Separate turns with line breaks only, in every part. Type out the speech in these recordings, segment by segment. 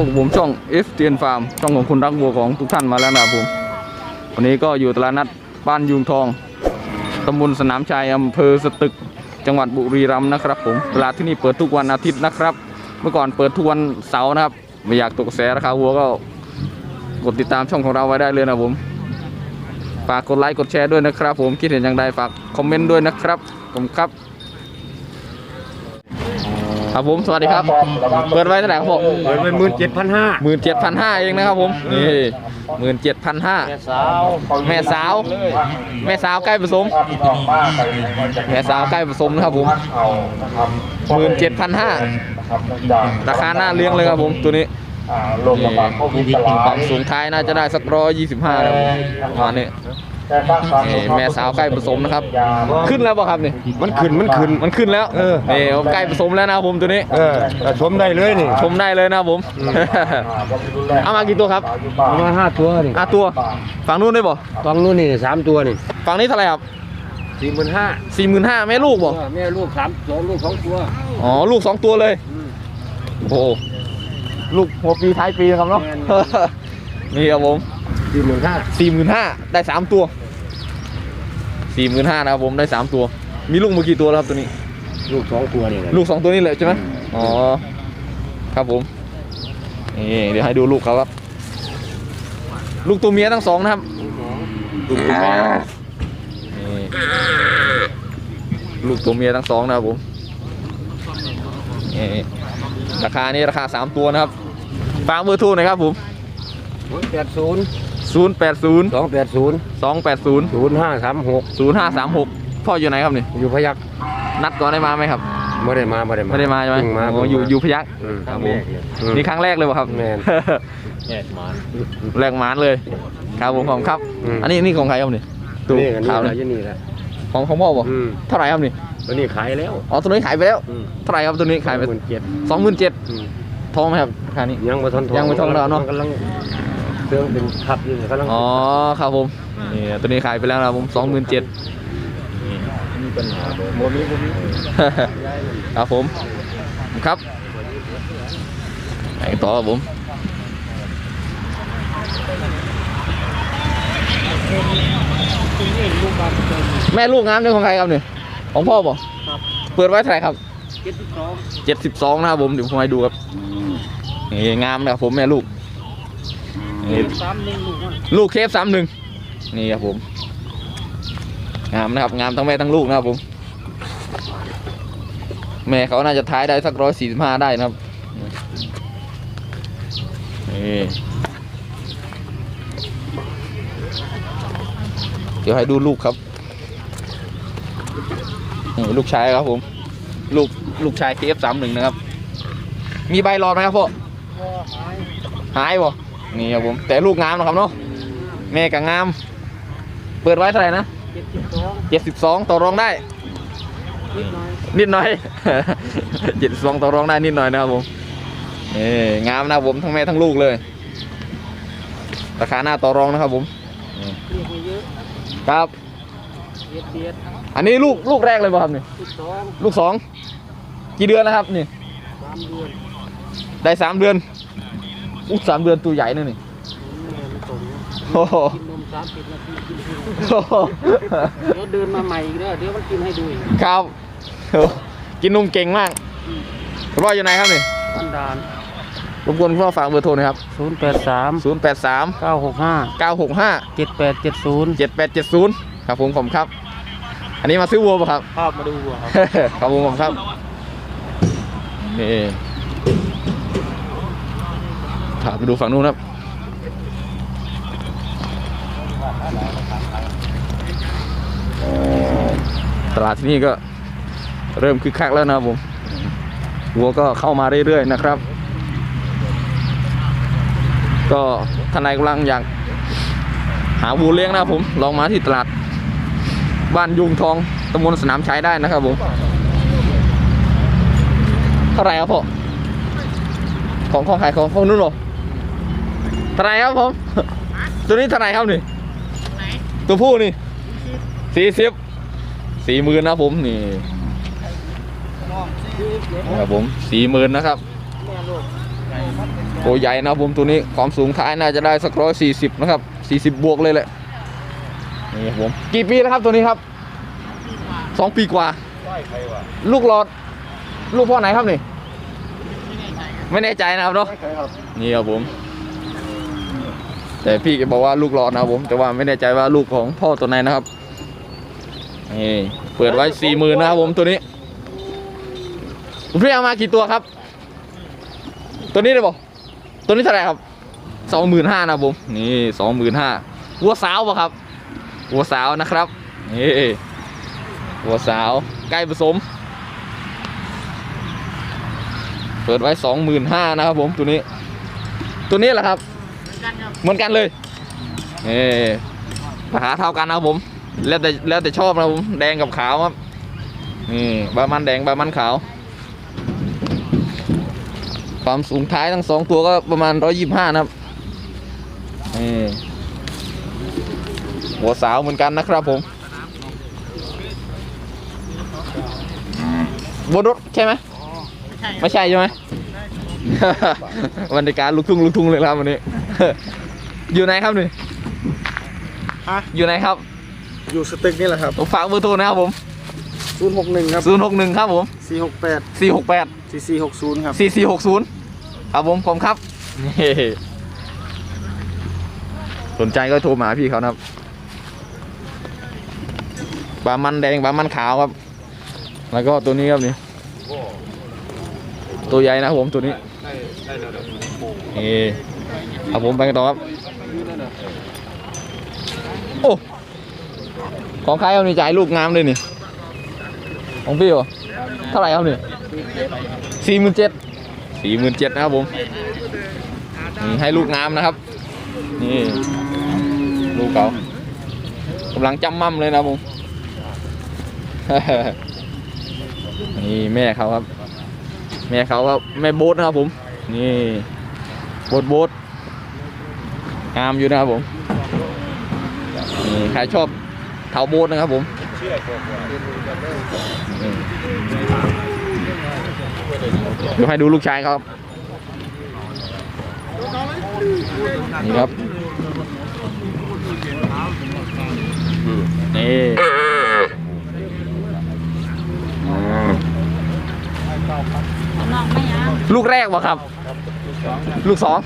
พวกผมช่อง f t n Farm ช่องของคุณรักวัวของทุกท่านมาแล้วนะครับผม วันนี้ก็อยู่ตลาดนัดบ้านยุงทองตำบลสนามชัยอำเภอสตึก จังหวัดบุรีรัมย์นะครับ ผมตลาดที่นี่เปิดทุกวันอาทิตย์นะครับ เมื่อก่อนเปิดทุกวันเสาร์นะครับไม่อยากตกกระแสราคาวัวก็กดติดตามช่องของเราไว้ได้เลยนะครับผมฝากกดไลค์กดแชร์ด้วยนะครับ ผมคิดเห็นอย่างไรฝากคอมเมนต์ด้วยนะครับผมครับ ครับผมสวัสดีครับ เปิดไว้เท่าไหร่ครับผม
เปิดเป็นหมื่นเจ็ดพันห้า
หมื่นเจ็ดพันห้าเองนะครับผมนี่หมื่นเจ็ดพันห้า
สาว
แม่สาวแม่สาวใกล้ผสมแม่สาวใกล้ผสมนะครับผมหมื่นเจ็ดพันห้าราคาหน้าเลี้ยงเลยครับผมตัวนี้นี่ความสูงท้ายน่าจะได้สักร้อยยี่สิบห้าครับผมประมาณนี้นี่ แม่สาวใกล้ผสมนะครับ ขึ้นแล้วป่ะครับนี่
มันขึ้นมันขึ้น
มันขึ้นแล้ว
เออ
นี่ใกล้ผสมแล้วนะครับผมตัวนี้
เออแต่ชมได้เลยนี่
ชมได้เลยนะครับผมเอามากี่ตัวครับ
ประมาณห้าตัวนี่
อะตัวฝั่งนู้นได้ป่ะ
ตองนู้นนี่สามตัวนี่
ฝั่งนี้เท่าไหร่ครับ
สี่หมื่นห้า
สี่หมื่นห้าแม่ลูกบ่
แม่ลูกสามสองลูกสองตัว
อ๋อลูกสองตัวเลยโอ้โหลูกหัวปีท้ายปีนะครับเนาะนี่ครับผม
สี่หมื่นห้า
สี่หมื่นห้าได้สามตัว สี่หมื่นห้านะครับผมได้สามตัว มีลูกมากี่ตัวแล้วครับตัวนี้
ลูกสองตัวนี่แหละ
ลูกสองตัวนี้เลยใช่ไหมอ๋อครับผมนี่เดี๋ยวให้ดูลูกเขาครับ ลูกตัวเมียทั้งสองนะครับลูกตัวเมียนี่ลูกตัวเมียทั้งสองนะครับผมนี่ราคานี่ราคาสามตัวนะครับฝากเบอร์โทรหน่อยครับผม
แปดศูนย์
ศูนย์แปดศูนย์
สองแปดศูนย์
สองแปดศูนย์
ศูนย์ห้าสามหก
ศูนย์ห้าสามหกพ่ออยู่ไหนครับนี่
อยู่พยัก
นัดก่อนได้มาไหมครับ
ไม่ได้มาไม่ได้มา
ไม่ได้มาใช่ไหม
เพิ่งมา
โอ้อยู่อยู่พยัก
อืม
ครับผม
อืม
นี่ครั้งแรกเลยป่ะครับ
แม่น
แรกหมานเลยครับผมผมครับ
อืม
อันนี้นี่ของใครครับนี่ตู้
นี่อันนี้
ขาว
แหละ
นี่
ยี่นี่แหละ
ของของพ่อป่ะ
อืม
เท่าไหร่ครับนี่
ตัวนี้ขายแล้ว
อ๋อตัวนี้ขายไปแล้ว
อืม
เท่าไหร่ครับตัวนี้ขายไป
หมื่นเจ็ด
สองหมื่นเจ็ด
อืม
ทองไหมครับราคานี้
ยังไม่ทนท
ยังไม่ทนแล้วเนอะ
กำลัง เครื่องเป็นขับอยู่กำลัง
อ๋อครับผมนี่ตัวนี้ขายไปแล้วนะครับผมสองหมื่นเจ็ด
มีปัญหาโมมีโมมี
ครับผมครับไปต่อครับผมแม่ลูกงามเนี่ยของใครครับเนี่ยของพ่อป่ะ
ครับ
เปิดไว้เท่าไหร่ครับ
เจ็ดสิบสอง
เจ็ดสิบสองนะครับผมเดี๋ยวผมให้ดูครับนี่งามนะครับผมแม่ลูก นี่
สามหนึ่งลูกมัน
ลูกเคฟสามหนึ่งนี่ครับผมงามนะครับงามทั้งแม่ทั้งลูกนะครับผม แม่เขาน่าจะท้ายได้สักร้อยสี่สิบห้าได้นะครับนี่เดี๋ยวให้ดูลูกครับนี่ลูกชายครับผม ลูกลูกชายเคฟสามหนึ่งนะครับ มีใบรอดไหมครับพ่อหายบ่ นี่ครับผมแต่ลูกงามนะครับเนาะแม่ก็งาม เปิดไว้เท่าไหร่นะ
เจ็ดสิบสอง
เจ็ดสิบสองต่อรองได้
นิดหน่อย
นิดหน่อยเจ็ดสิบสองต่อรองได้นิดหน่อยนะครับผมนี่งามนะครับผมทั้งแม่ทั้งลูกเลย ราคาหน้าต่อรองนะครับผม
เรียกไม่เยอะ
ครับ
เจ็ดเจ็ด
อันนี้ลูกลูกแรกเลยป่ะครับนี่
สิบสอง
ลูกสองกี่เดือนแล้วครับนี่
สามเดือน
ได้สามเดือน อู้สามเดือนตัวใหญ่นะนี่
แม่มันส่ง
โอ้โห
กินนมสามสิบนาทีกินให้ดู
โอ้โห
เดี๋ยวเดินมาใหม่อีกเด้อเดี๋ยวมันกินให้ดูอีก
ครับโอ้กินนมเก่งมากคุณพ่ออยู่ไหนครับนี่
บันดาล
รบกวนคุณพ่อฝากเบอร์โทรหน่อยครับ
ศูนย์แปดสาม
0 8 3
เก้าหกห้า
9 6 5
เจ็ดแปดเจ็ดศูนย์
7 8 7 0ครับผมผมครับ อันนี้มาซื้อวัวป่ะครับ
ภาพมาดูวัวครับ
ครับผมผมครับนี่ ถาไปดูฝั่งนู้นครับตลาดที่นี่ก็เริ่มคึกคักแล้วนะครับผมวัวก็เข้ามาเรื่อยๆนะครับ ก็ท่านใดกำลังอยากหาวัวเลี้ยงนะครับผมลองมาที่ตลาดบ้านยุงทองตำบลสนามชัยได้นะครับผมเท่าไหร่ครับพ่อของของขายของของนู้นเหรอ ท่าไหร่ครับผม ตัวนี้เท่าไหร่ครับนี่ ตัวผู้นี่สี่สิบสี่หมื่นนะครับผมนี่นะครับผมสี่หมื่นนะครับตัวใหญ่นะครับผมตัวนี้ความสูงท้ายน่าจะได้สักร้อยสี่สิบนะครับสี่สิบบวกเลยแหละนี่ครับผมกี่ปีแล้วครับตัวนี้ครับสองปีกว่า ลูกหลอด ลูกพ่อไหนครับนี่ ไม่แน่ใจนะครับเนาะนี่ครับผม แต่พี่แกบอกว่าลูกหลอนะผมแต่ว่าไม่แน่ใจว่าลูกของพ่อตัวไหนนะครับนี่เปิดไว้สี่หมื่นนะครับผมตัวนี้พี่เอามากี่ตัวครับ ตัวนี้เลยบอกตัวนี้เท่าไหร่ครับสองหมื่นห้านะครับผมนี่สองหมื่นห้าวัวสาวปะครับวัวสาวนะครับนี่วัวสาวใกล้ผสม เปิดไว้สองหมื่นห้านะครับผมตัวนี้ ตัวนี้แหละครับ เหมือนกันเลยนี่ราคาเท่ากันนะครับผม แล้วแต่แล้วแต่ชอบนะครับผม แดงกับขาวครับนี่บามันแดงบามันขาว ความสูงท้ายทั้งสองตัวก็ประมาณร้อยยี่ห้านะครับนี่หัวสาวเหมือนกันนะครับผมบนรถใช่ไหมไม่ใช่ใช่ไหม บรรยากาศลุกทุ่งลุกทุ่งเลยครับวันนี้ อยู่ไหนครับนี่
ฮะ
อยู่ไหนครับ
อยู่สตึกนี่แหละครับ
ผมฝากเบอร์โทรนะครับผม
061ครับ
061ครับผม
468
468
4460ครับ
4460ครับผมผมครับนี่สนใจก็โทรมาหาพี่เขานะครับปลามันแดงปลามันขาวครับ แล้วก็ตัวนี้ครับนี่ตัวใหญ่นะครับผมตัวนี้ นี่ครับผมไปกันต่อครับ โอ้ ของใครเอานี่จ่ายลูกงามเลยนี่ ของพี่เหรอ เท่าไหร่ครับนี่สี่หมื่นเจ็ดสี่หมื่นเจ็ดนะครับผมนี่ให้ลูกงามนะครับ นี่ลูกเขากำลังจำมั่มเลยนะผม นี่แม่เขาครับ แม่เขาก็แม่โบ๊ทนะครับผม นี่โบ๊ทโบ๊ทงามอยู่นะครับผมนี่ใครชอบเท้าโบ๊ทนะครับผมเดี๋ยวให้ดูลูกชายเขาครับ นี่ครับ นี่ ลูกแรกวะครับ ลูกสอง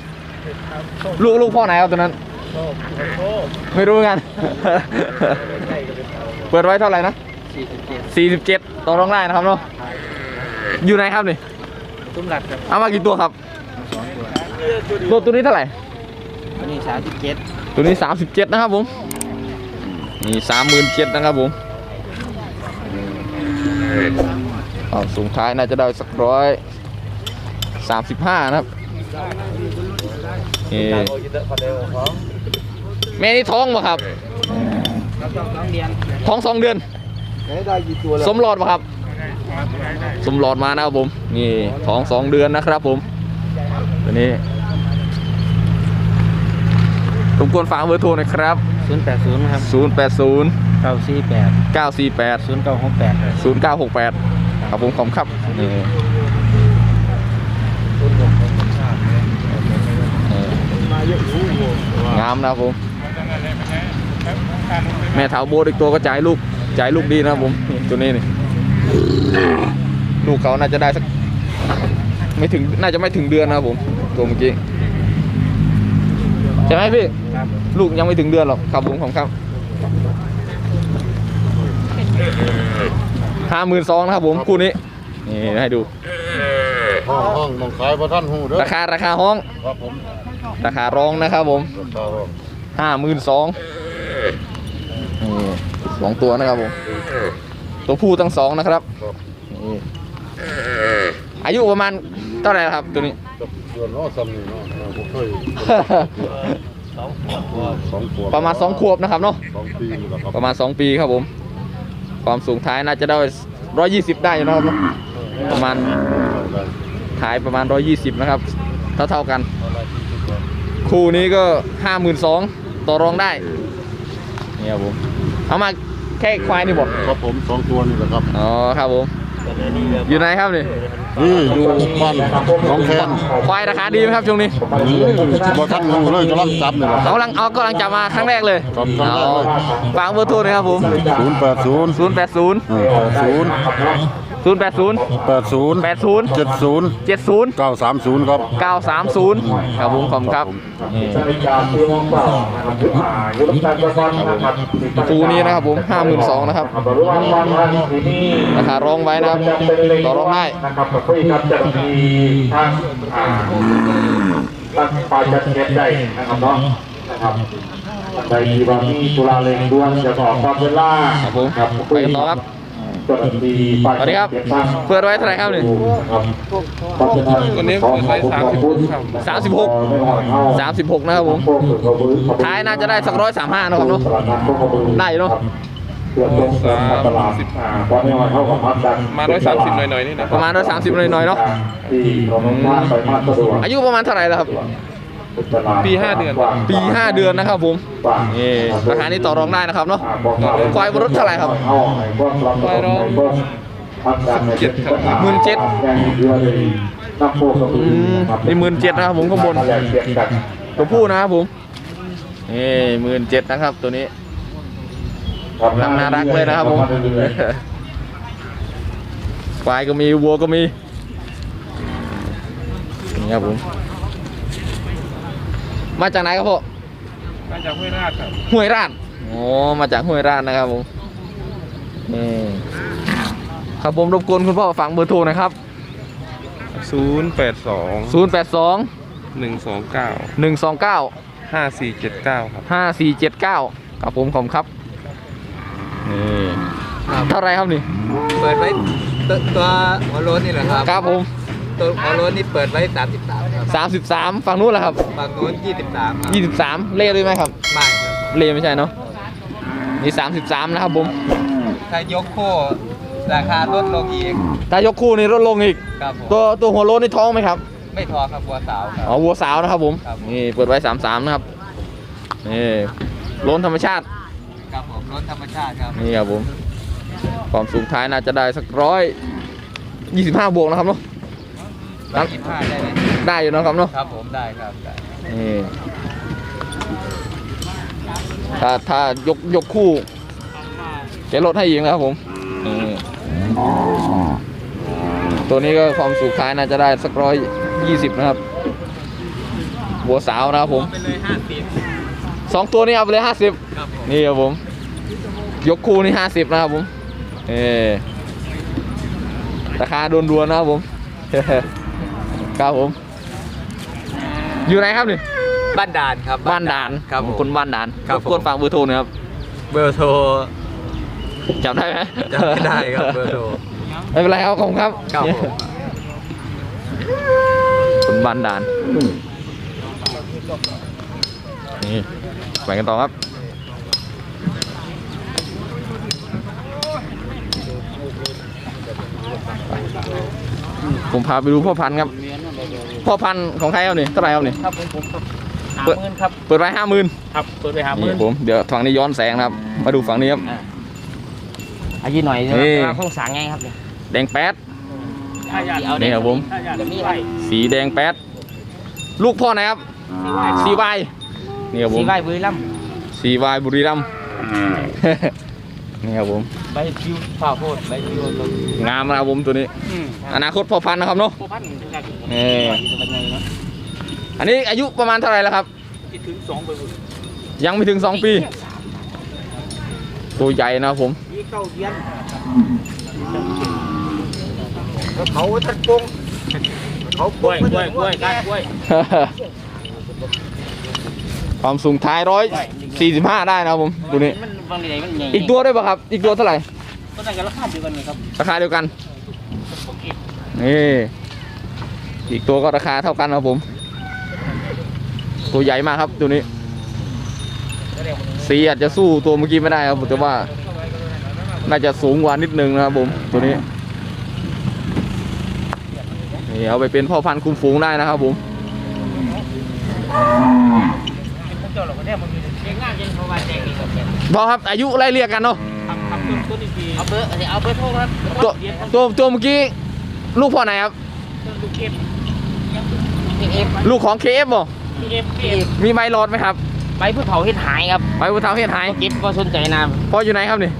ลูกลูกพ่อไหนครับตัวนั้นไม่รู้เหมือนกันเปิดไว้เท่าไหร่นะ47ต่อรองได้นะครับเนาะอยู่ไหนครับนี่
ตุ้มหลัดครับ
เอามากี่ตัวครับตัวตัวนี้เท่าไหร่
วันนี้สามสิบเจ็ด
ตัวนี้ 37 นะครับผมนี่37,000นะครับผมเอาสูงท้ายน่าจะได้สักร้อย สามสิบห้านะครับนี่แม่นี่ท้องป่ะครับ
สองเดือน
ท้องสองเดือน
ได้กี่ตัวแล้ว
สมหลอดป่ะครับ สมหลอดมานะครับผม นี่ท้องสองเดือนนะครับผมตัวนี้รบกวนฝากเบอร์โทรหนะครับ
ศูนย์แปดศูนย์ครับ
080
เก้าสี่แปด
948
ศูนย์เก้าหกแปด
0968 ครับผมขอบคุณครับนี่ งามนะครับผม แม่เถาโบดอีกตัวก็จ่ายลูกจ่ายลูกดีนะครับผมนี่ตัวนี้นี่ลูกเขาน่าจะได้สักไม่ถึงน่าจะไม่ถึงเดือนนะครับผมตัวเมื่อกี้ใช่ไหมพี่
ครับ
ลูกยังไม่ถึงเดือนหรอกครับผมของครับห้าหมื่นสองนะครับผมคู่นี้นี่ให้ดู
ห้องห้องมองขายพระท่านหูเด้อ
ราคาราคาห้อง
ครับผม
ราคารองนะครับผม
ราคาห้อง
ห้าหมื่นสองสองตัวนะครับผม ตัวผู้ทั้งสองนะครับ
ครับ
นี่อายุประมาณเท่าไหร่ครับตัวนี้
กับเดือนเนาะซ้ำนี่เนาะเราบ่เคยสองขวบ
ประมาณสองขวบนะครับเนาะ
สองปีนี่แหละครับ
ประมาณ2ปีครับผม ความสูงท้ายน่าจะได้120ได้อยู่นะครับเนอะประมาณ
ได้
ท้ายประมาณ120นะครับ เท่าเท่าๆกัน
อะไรที่สุดแล้ว
คู่นี้ก็52,000ต่อรองได้นี่ครับผมเอามาแค่ควายนี่บอก
ครับผมสองตัวนี่แหละครับ
อ๋อครับผมอยู่ไหนครับนี่
นี่อยู่บ้านน้องแคน
ควายราคาดีไหมครับช่วงนี้
บ่ทันรู้เลยกำลังจับนี่แหละ
เอากำลังเอากำลังจะมาครั้งแรกเลย
ครับครั้งแรกเลย
ฝากเบอร์โทรหนะครับผม
ศูนย์แปดศูนย์
0 8 0
ศูนย์
0 8 0
แปดศูนย์
8 0
เจ็ดศูนย์
7 0
เก้าสามศูนย์ครับ
930ครับผมขอบคุณครับนี่ปูนี้นะครับผม52,000นะครับราคาร้องไว้นะครับต่อรองได้
นะครับคุยกับเจ้าหน้าที่ทางอ่าทางฝ่ายจัดเก็บได้นะครับเนาะนะครับท่านใดที่ว่ามีตุลาเร่งด่วนจะขอความเวลา
ครับผม
ครับ
ไปกันต่อครับ
เจ้าหน้าที่ฝ่าย
สวัสดีครับ
จัดเก็บทาง
เปิดไว้เท่าไหร่ครับนี่
ครับเพราะฉะนั้น
วันนี้เปิดไว้36ครับ
36 36นะครับผมท้ายน่าจะได้สักร้อยสามห้านะครับเนาะได้เนอะ
เพื่อส่งเสริมการตลาดอ่าตอนนี้มันเข้ากับพักดัน
มาร้อยสามสิบหน่อยๆนี่นะ
ประมาณร้อยสามสิบหน่อยๆเนาะ
ที่เราต้องการไปมากสะดวก
อายุประมาณเท่าไหร่แล้วครับ
ปีห้าเดือน
ปีห้าเดือนนะครับผมนี่ราคานี้ต่อรองได้นะครับเนาะควายบนรถเท่าไหร่ครับ
ควายร้อง
หมื่นเจ็ด
อื
อืมนี่หมื่นเจ็ดนะครับผมข้างบนตัวผู้นะครับผมนี่หมื่นเจ็ดนะครับตัวนี้กำลังน่ารักเลยนะครับผมควายก็มีวัวก็มีนี่ครับผม มาจากไหนครับพ่อ
มาจากห้วยราชครับ
ห้วยราชโอ้มาจากห้วยราชนะครับผมนี่ครับผมรบกวนคุณพ่อฟังเบอร์โทรหนะครับ
ศูนย์แปดสอง
082
หนึ่งสองเก้า
129
ห้าสี่เจ็ดเก้าครับ
5479ครับผมขอบคุณครับนี่เท่าไหรครับนี่
เปิดไว้ตัวตัวหัวโล้นนี่แหละครับ
ครับผม
ตัวหัวโล้นนี่เปิดไว้ 33ครับ
33 ฝั่งนู้นแหละครับ
ฝั่งนู้น23ครับ
23 เล่ด้วยไหมครับ
ไม่ครับ
เล่ไม่ใช่เนาะนี่33 นะครับผม
ถ้ายกโค้ราคาลดลงอีก
ถ้ายกคู่นี่ลดลงอีก
ครับผม
ตัวตัวหัวโล้นนี่ท้องไหมครับ
ไม่ทอครับบัวสาวครับ
อ๋อวัวสาวนะครับผม
ครับผม
นี่เปิดไว้ 33 นะครับ นี่โล้นธรรมชาติ
ครับผมรถธรรมชาติครับ
นี่ครับผม ความสูงท้ายน่าจะได้สักร้อยยี่สิบห้าบวกนะครับเนาะ
ร้อยยี่สิบห้าได้ไหม
ได้อยู่นะครับเนาะ
ครับผมได้ครับได้
นี่ถ้าถ้ายกยกคู่จะลดให้อีกนะครับผมนี่ตัวนี้ก็ความสูงท้ายน่าจะได้สักร้อยยี่สิบนะครับบัวสาวนะครับผม
ไปเลยห้าสิบ
สองตัวนี้เอาไปเลยห้าสิบ
ครับผม
นี่ครับผม ยกคู่นี่ห้าสิบนะครับผม เออราคาดวนๆนะครับผม ครับผม อยู่ไหนครับนี่
บ้านด่านครับ
บ้านด่าน
ครับผม
คนบ้านด่าน
ครับ
กด
ผม
ฝากเบอร์โทรหนะครับ
เบอร์โทร
จำได้ไหม
จำไม่ได้ครับเบอร์โทร
ไม่เป็นไรครับขอบคุณครับ
ครับผม
คนบ้านด่านนี่ไปกันต่อครับผมพาไปดูพ่อพันธุ์ครับ พ่อพันธุ์ของใครครับนี่เท่าไหร่ครับนี่
ครับผมผมครับหา
เปิด
หมื่นครับ
เปิดไว้ห้าหมื่น
ครับเปิดไปหาห
นี่
มื่น
ผมเดี๋ยวฝั่งนี้ย้อนแสงนะครับ มาดูฝั่งนี้ครับ
อายุหน่อย
นี่
โครงสร้างไงครับเนี่ย
แดงแป๊ด
เอา
นี่ครับผม
เดี๋ยวมีไว้
สีแดงแป๊ดลูกพ่อไหนครับสีวายนี่ครับผ
สี
ม
ไว้บุรีรัมย์
สีวายบุรีรัมย์ นี่ครับผม
ใบคิวฝ่าโพดใบคิวตรง
งามนะครับผมตัวนี้ อนาคตพ่อพันธุ์นะครับเนาะ
โคพันจาก
นี่
จะเป็นไงเนาะ
อันนี้อายุประมาณเท่าไหร่แล้วครับ
คิดถึงสองไปบุญ
ยังไม่ถึง2ปี ตัวใหญ่นะครับผม
มีเก้าเดือนเขาทัดปงเขากล้วยกล้วยกล้วยการกล้วย
ความสูงท้ายร้อย สี่สิบห้าได้นะครับผมตัวนี้
มันบางทีมันใหญ่
อีกตัวด้วยป่ะครับ อีกตัวเท่าไหร่
ก็ได้กันราคาเดียวกันเลยครับ
ราคาเดียวกันนี่อีกตัวก็ราคาเท่ากันครับผม ตัวใหญ่มากครับตัวนี้สีอาจจะสู้ตัวเมื่อกี้ไม่ได้ครับแต่ว่า น่าจะสูงกว่านิดนึงนะครับผมตัวนี้นี่เอาไปเป็นพ่อพันธุ์คุมฝูงได้นะครับผม
บ
อกครับอายุไล่เรียกกันเนาะ
เอาเบอร์เอาเบอร์โทรครับ
ตัวตัวเมื่อกี้ลูกพ่อไหนครับลูกของ
เคฟบ่เคฟ
เคมีใบรอดไหมครับ
ใบพืชเผาเห็ดหายครับ
ใบพืชเผาเห็ดหาย
เก็บก็สนใจนะ
พ่ออยู่ไหนครับนี่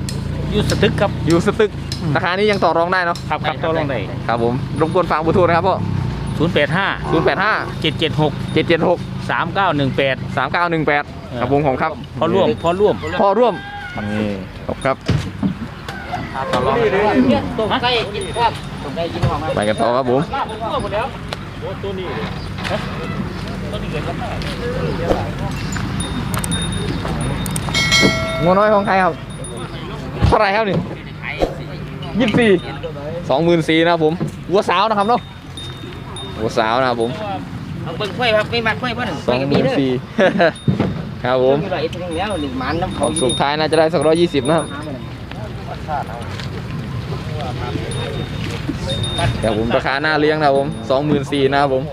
อยู่สตึกครับ
อยู่สตึกราคานี้ยังต่อรองได้เนาะ
ครับครับต่อรองได้
ครับผมรบกวนฟังบุทูนะครับพ่อ085 085 776 776 3918 3918 ครับวงองครับ
พอร่วมพอร่วม
พอร่วมนี่ขอบครับไปกันต่อครับผม
ตัวนี้
งัวน้อยของใครครับเท่าไรครับนี่ยี่สิบสี่สองหมื่นสี่นะผมวัวสาวนะครับเนาะวัวสาวนะครับผม
เอาเบิ้งค่อยครับไม่มาค่อยเพราะนึง
สองหมื่นสี่ ครับผม
มีร้อยเอ็ดถึงแล้วหนึ่งมันน้ำ
ข
เขา
องสุดท้ายน่าจะได้สักร้อยยี่สิบนะครับเดี๋ยวผมราคาหน้าเลี้ยงนะครับผมสองหมื่นสี่นะครับผม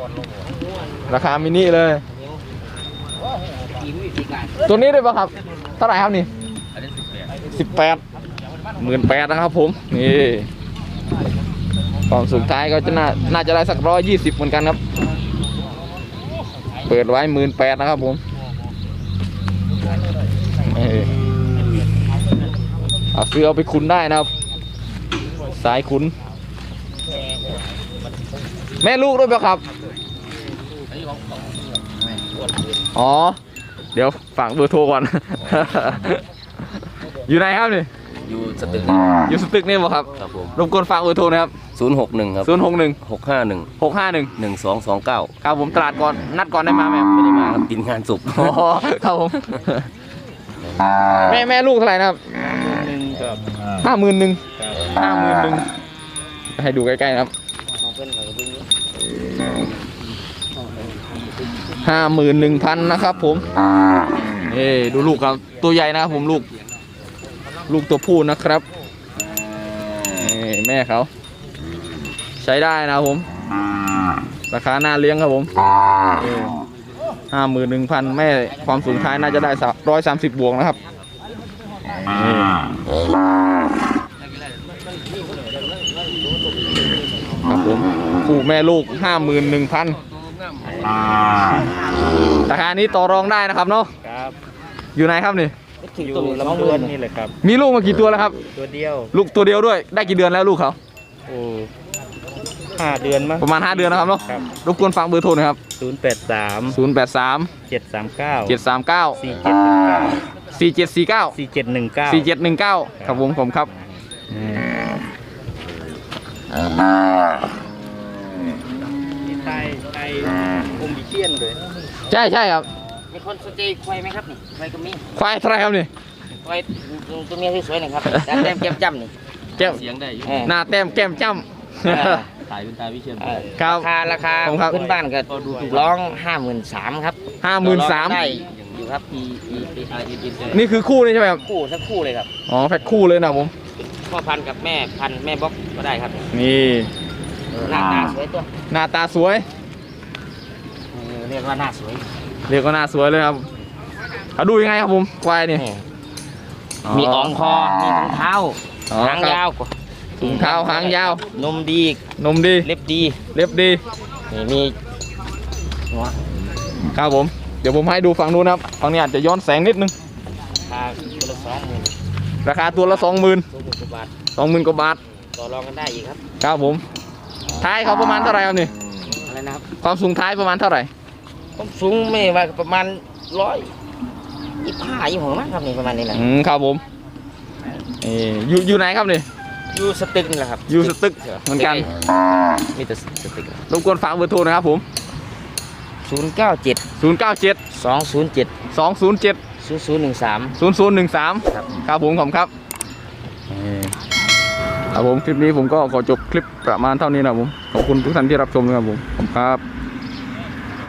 ราคามินิเลย ตัวนี้ด้วยป่ะครับเท่าไหร่ครับนี่สิบแปดหมื่นแปดนะครับผม นี่ความสุดท้ายก็จะน่าน่าจะได้สักร้อยยี่สิบเหมือนกันครับ เปิดไว้หมื่นแปดนะครับผม เอาซื้อเอาไปคุณได้นะครับ สายคุณ แม่ลูกด้วยป่ะครับ อ๋อ เดี๋ยวฝากเบอร์โทรก่อน อยู่ไหนครับนี่
อยู่สตึก
อยู่สตึกนี่บ่ครับ
ครับผม
รบกวนฝากเบอร์โทรนะครับ
ศูนย์หกหนึ่งครับ
ศูนย์หกหนึ่ง
หกห้าหนึ่ง
หกห้าหนึ่ง
หนึ่งสองสองเก้า
ครับผมตลาดก่อนนัดก่อนได้มาไหม
ไม่ได้มาครับตินงานศพ
อ๋อครับผม แม่แม่ลูกเท่าไหร่นะครับ
หนึ่งกับ
ห้าหมื่นหนึ่งห้าหมื่นหนึ่งให้ดูใกล้ๆนะครับ
เพิ่นเขาก็เบิ่งอยู่
ห้าหมื่นหนึ่งพันนะครับ ผมเอ้ดูลูกครับ ตัวใหญ่นะครับผมลูก ลูกตัวผู้นะครับนี่แม่เขา ใช้ได้นะครับผม ราคาน่าเลี้ยงครับผมห้าหมื่นหนึ่งพันแม่ความสูงท้ายน่าจะได้ร้อยสามสิบบวกนะครับนี่ ครับผมคู่แม่ลูกห้าหมื่นหนึ่งพันราคานี้ต่อรองได้นะครับเนาะ
ครับ
อยู่ไหนครับนี่
ถึงตัวลำเพื่อนนี่แหละครับ
มีลูกมากี่ตัวแล้วครับ
ตัวเดียว
ลูกตัวเดียวด้วย ได้กี่เดือนแล้วลูกเขา
โอ้ห้าเดือนมั้ง
ประมาณ5เดือนนะครับเนาะ
ครับ
รบกวนฟังเบอร์โทรหนะครับ
ศูนย์แปดสาม
083
เจ็ดสามเก้า
739
สี่เจ็ด หนึ่งเก้า
4749
สี่เจ็ดหนึ่งเก้า
4719ครับผมผมครับ
ที่ใต้ใต้อมบิเชียนเลย
ใช่ใช่ครับ
มีคนสนใจควายไหมครับนี่ควายก็มี
ควายเท่าไหรครับนี่
ควายตัวเมียสวยๆหน่อยครับแต่แต้มแก้มจ้ำนี่
แก้ม
เสียงได้อยู่
เออ
หน้าแต้มแก้มจ้
ถ่ายเป็นตาวิเชียน
เออ
ครับ
ราคาราคา
ผมครับ
ขึ้นบ้านก็ร้องห้าหมื่นสามครับำ
ห้าหมื่นสาม
ได้อยู่ ครับ
อีอีอีอาร์อีอี
นี่คือคู่เลยใช่ไหมครับ
คู่ทั้งคู่เลยครับ
อ๋อแพ็คคู่เลยนะครับผม
พ่อพันธุ์กับแม่พันธุ์แม่บล็อกก็ได้ครับ
นี่
หน้าตาสวยตัว
หน้าตาสวย
เออเรียกว่าหน้าสวย
เรียกว่าหน้าสวยเลยครับเขาดูยังไงครับผมควายนี่
นี่มีอ่องคอมีถุงเท้า
อ๋อ
หาง
ครับ
ยาวกว่า
ถุงเท้าหางยาว
นมดี
นมดี
เล็บดี
เล็บดี
นี่มีหัว
ครับผม เดี๋ยวผมให้ดูฝั่งนู้นนะครับฝั่งนี้อาจจะย้อนแสงนิดนึง
ราคาตัวละสองหมื่น
ราคาตัวละสองหมื่น
ตัวหมื่นกว่าบาท
สองหมื่นกว่าบาท
ต่อรองกันได้อีกครับ
ครับผม ท้ายเขาประมาณเท่าไหร่ครับนี่
อะไรนะครับ
ความสูงท้ายประมาณเท่าไหร่
ผมสูงไม่ว่าประมาณร้อยยี่ห้ายี่หกมั้งครับนี่ประมาณนี้แหละ
อืมครับผมเอออยู่อยู่ไหนครับนี่
อยู่สตึกนี่แหละครับ
อยู่สตึกเหมือนกัน
มีแต่สตึก
รบกวนฝากเบอร์โทรนะครับผม
ศูนย์เก้าเจ็ด
097
สองศูนย์เจ็ด
207
ศูนย์ศูนย์หนึ่งสาม
0013
ครับ
ครับผมขอบคุณครับครับผมคลิปนี้ผมก็ขอจบคลิปประมาณเท่านี้นะครับผมขอบคุณทุกท่านที่รับชมนะครับผมขอบคุณครับ